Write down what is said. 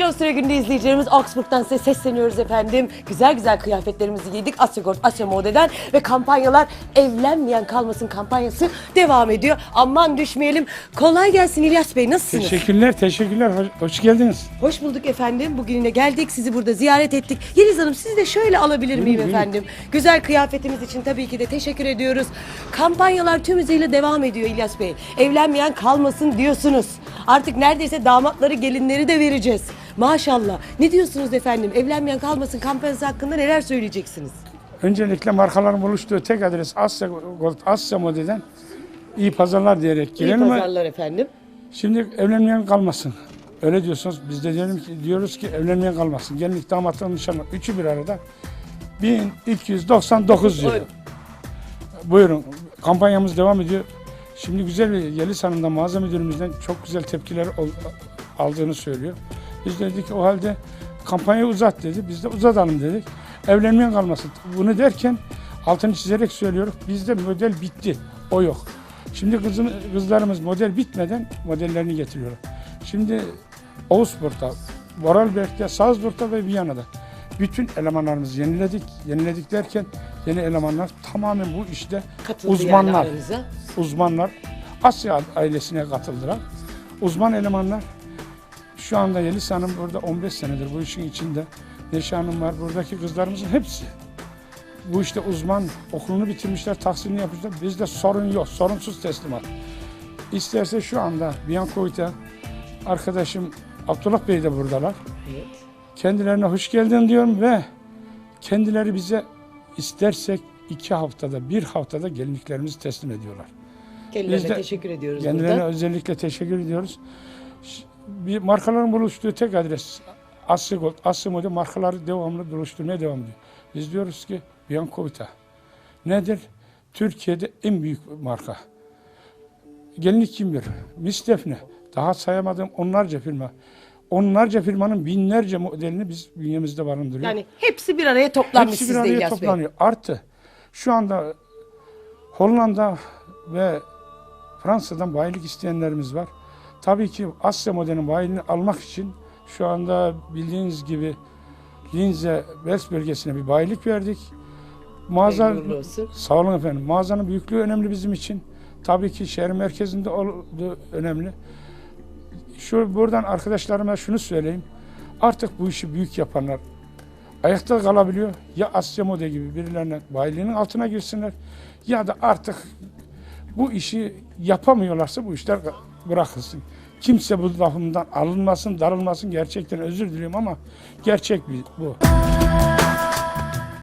Avusturya günde izleyicilerimiz Augsburg'dan size sesleniyoruz efendim. Güzel güzel kıyafetlerimizi giydik Asyagort, Asya Mode'den ve kampanyalar evlenmeyen kalmasın kampanyası devam ediyor. Aman düşmeyelim. Kolay gelsin İlyas Bey nasılsınız? Teşekkürler, teşekkürler. Hoş, hoş geldiniz. Hoş bulduk efendim. Bugün yine geldik. Sizi burada ziyaret ettik. Yeliz Hanım sizi de şöyle alabilir miyim buyurun. efendim? Güzel kıyafetiniz için tabii ki de teşekkür ediyoruz. Kampanyalar tüm hızıyla devam ediyor İlyas Bey. Evlenmeyen kalmasın diyorsunuz. Artık neredeyse damatları, gelinleri de vereceğiz. Maşallah. Ne diyorsunuz efendim? Evlenmeyen kalmasın kampanyası hakkında neler söyleyeceksiniz? Öncelikle markaların buluştuğu tek adres Asya Gold, Asya Mode'den iyi pazarlar diyerek İyi pazarlar efendim. şimdi evlenmeyen kalmasın. Öyle diyorsunuz. Biz de diyelim ki, diyoruz ki evlenmeyen kalmasın. Gelinlik damatların nişanlı. Üçü bir arada. 1299 diyor. Buyurun. Kampanyamız devam ediyor. Şimdi güzel bir Yeliz Hanım da mağaza müdürümüzden çok güzel tepkiler ol- aldığını söylüyor. Biz de dedik o halde kampanyayı uzat dedi. Biz de uzatalım dedik. Evlenmeyen kalmasın. Bunu derken altını çizerek söylüyoruz. Bizde model bitti. O yok. Şimdi kızım, kızlarımız model bitmeden modellerini getiriyorlar. Şimdi Augsburg'da, Vorarlberg'de, Salzburg'da ve Viyana'da bütün elemanlarımızı yeniledik. Yeniledik derken yeni elemanlar tamamen bu işte Katıldı uzmanlar yani aranıza. uzmanlar Asya ailesine katıldılar. Uzman elemanlar şu anda Yeliz Hanım burada 15 senedir bu işin içinde. Neşe Hanım var. Buradaki kızlarımızın hepsi bu işte uzman okulunu bitirmişler, tahsilini yapmışlar. Bizde sorun yok. Sorunsuz teslimat. İsterse şu anda Bianco'yta arkadaşım Abdullah Bey de buradalar. Evet. Kendilerine hoş geldin diyorum ve kendileri bize istersek iki haftada, bir haftada gelinliklerimizi teslim ediyorlar. Kendilerine Biz de teşekkür ediyoruz Kendilerine burada. özellikle teşekkür ediyoruz. Markaların buluştuğu tek adres Asya Gold, Asya markaları devamlı buluşturmaya devam ediyor. Biz diyoruz ki Bianco'yta nedir? Türkiye'de en büyük marka. Gelinlik kim bilir? Miss Defne. Daha sayamadığım onlarca firma. Onlarca firmanın binlerce modelini biz bünyemizde barındırıyoruz. Yani hepsi bir araya toplanmış Hepsi bir araya İlyas Bey. toplanıyor. Artı şu anda Hollanda ve Fransa'dan bayilik isteyenlerimiz var. Tabii ki Asya modelinin bayiliğini almak için şu anda bildiğiniz gibi Linze, West bölgesine bir bayilik verdik. Mağaza, sağ olun efendim. Mağazanın büyüklüğü önemli bizim için. Tabii ki şehir merkezinde olduğu önemli. Şu buradan arkadaşlarıma şunu söyleyeyim. Artık bu işi büyük yapanlar ayakta kalabiliyor. Ya Asya Mode gibi birilerine bayiliğinin altına girsinler ya da artık bu işi yapamıyorlarsa bu işler bırakılsın. Kimse bu lafımdan alınmasın, darılmasın. Gerçekten özür diliyorum ama gerçek bu.